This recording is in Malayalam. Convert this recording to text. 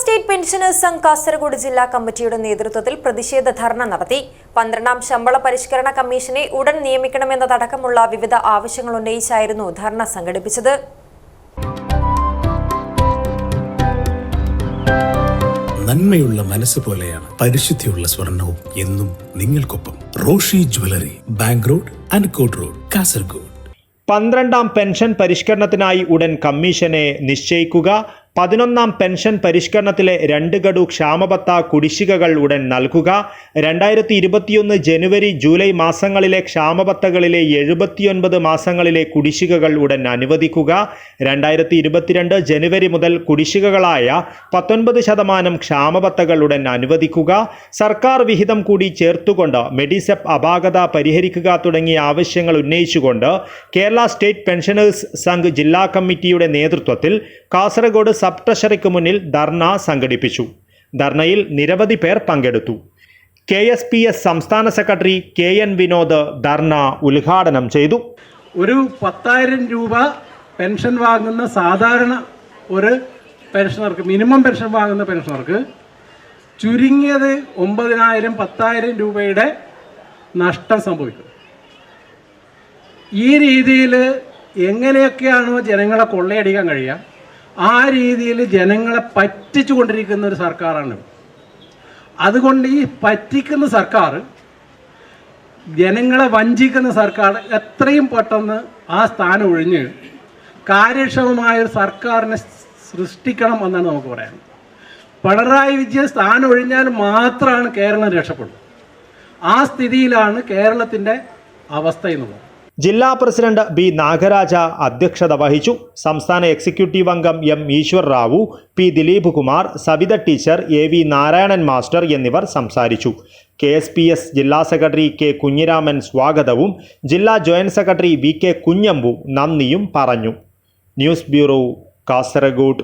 സ്റ്റേറ്റ് പെൻഷനേഴ്സ് സംഘ് കാസർഗോഡ് ജില്ലാ കമ്മിറ്റിയുടെ നേതൃത്വത്തിൽ പ്രതിഷേധ ധർണ നടത്തി. പന്ത്രണ്ടാം ശമ്പള പരിഷ്കരണ കമ്മീഷനെ ഉടൻ നിയമിക്കണമെന്നതടക്കമുള്ള വിവിധ ആവശ്യങ്ങൾ ഉന്നയിച്ചായിരുന്നു ധർണ സംഘടിപ്പിച്ചത്. നന്മയുള്ള മനസ്സ് പോലെയാണ് പരിശുദ്ധിയുള്ള സ്വർണവും എന്നും നിങ്ങൾക്കൊപ്പം. Roshi jewellery bank road Ankot road Kasaragod. പന്ത്രണ്ടാം പെൻഷൻ പരിഷ്കരണത്തിനായി ഉടൻ കമ്മീഷനെ നിശ്ചയിക്കുക പതിനൊന്നാം പെൻഷൻ പരിഷ്കരണത്തിലെ രണ്ട് ഗഡു ക്ഷാമബത്ത കുടിശ്ശികകൾ ഉടൻ നൽകുക. രണ്ടായിരത്തി ഇരുപത്തിയൊന്ന് ജനുവരി ജൂലൈ മാസങ്ങളിലെ ക്ഷാമബത്തകളിലെ എഴുപത്തിയൊൻപത് മാസങ്ങളിലെ കുടിശ്ശികകൾ ഉടൻ അനുവദിക്കുക. രണ്ടായിരത്തി ഇരുപത്തിരണ്ട് ജനുവരി മുതൽ കുടിശ്ശികകളായ പത്തൊൻപത് ശതമാനം ക്ഷാമബത്തകൾ ഉടൻ അനുവദിക്കുക. സർക്കാർ വിഹിതം കൂടി ചേർത്തുകൊണ്ട് മെഡിസെപ്പ് അപാകത പരിഹരിക്കുക തുടങ്ങിയ ആവശ്യങ്ങൾ ഉന്നയിച്ചുകൊണ്ട് കേരള സ്റ്റേറ്റ് പെൻഷനേഴ്സ് സംഘ് ജില്ലാ കമ്മിറ്റിയുടെ നേതൃത്വത്തിൽ കാസർഗോഡ് സബ് ട്രഷറിക്ക് മുന്നിൽ ധർണ സംഘടിപ്പിച്ചു. ധർണയിൽ നിരവധി പേർ പങ്കെടുത്തു. കെ എസ് പി എസ് സംസ്ഥാന സെക്രട്ടറി കെ എൻ വിനോദ് ധർണ ഉദ്ഘാടനം ചെയ്തു. ഒരു പത്തായിരം രൂപ പെൻഷൻ വാങ്ങുന്ന സാധാരണ ഒരു പെൻഷനർക്ക് മിനിമം പെൻഷൻ വാങ്ങുന്ന പെൻഷനർക്ക് ചുരുങ്ങിയത് ഒമ്പതിനായിരം പത്തായിരം രൂപയുടെ നഷ്ടം സംഭവിക്കും. ഈ രീതിയിൽ എങ്ങനെയൊക്കെയാണോ ജനങ്ങളെ കൊള്ളയടിക്കാൻ കഴിയുക ആ രീതിയിൽ ജനങ്ങളെ പറ്റിച്ചു കൊണ്ടിരിക്കുന്ന ഒരു സർക്കാരാണ്. അതുകൊണ്ട് ഈ പറ്റിക്കുന്ന സർക്കാർ ജനങ്ങളെ വഞ്ചിക്കുന്ന സർക്കാർ എത്രയും പെട്ടെന്ന് ആ സ്ഥാനം ഒഴിഞ്ഞ് കാര്യക്ഷമമായ ഒരു സർക്കാരിനെ സൃഷ്ടിക്കണം എന്നാണ് നമുക്ക് പറയാൻ. പിണറായി വിജയൻ സ്ഥാനം ഒഴിഞ്ഞാൽ മാത്രമാണ് കേരളം രക്ഷപ്പെടുന്നത്. ആ സ്ഥിതിയിലാണ് കേരളത്തിന്റെ അവസ്ഥ എന്നുള്ളത് ജില്ലാ പ്രസിഡന്റ് ബി നാഗരാജ അധ്യക്ഷത വഹിച്ചു. സംസ്ഥാന എക്സിക്യൂട്ടീവ് അംഗം M Eshwar Rao P Dileep Kumar Savitha teacher A V Narayanan master എന്നിവർ സംസാരിച്ചു. കെ എസ് പി എസ് ജില്ലാ സെക്രട്ടറി കെ കുഞ്ഞിരാമൻ സ്വാഗതവും ജില്ലാ joint secretary V K Kunhambu നന്ദിയും പറഞ്ഞു. News bureau Kasaragod.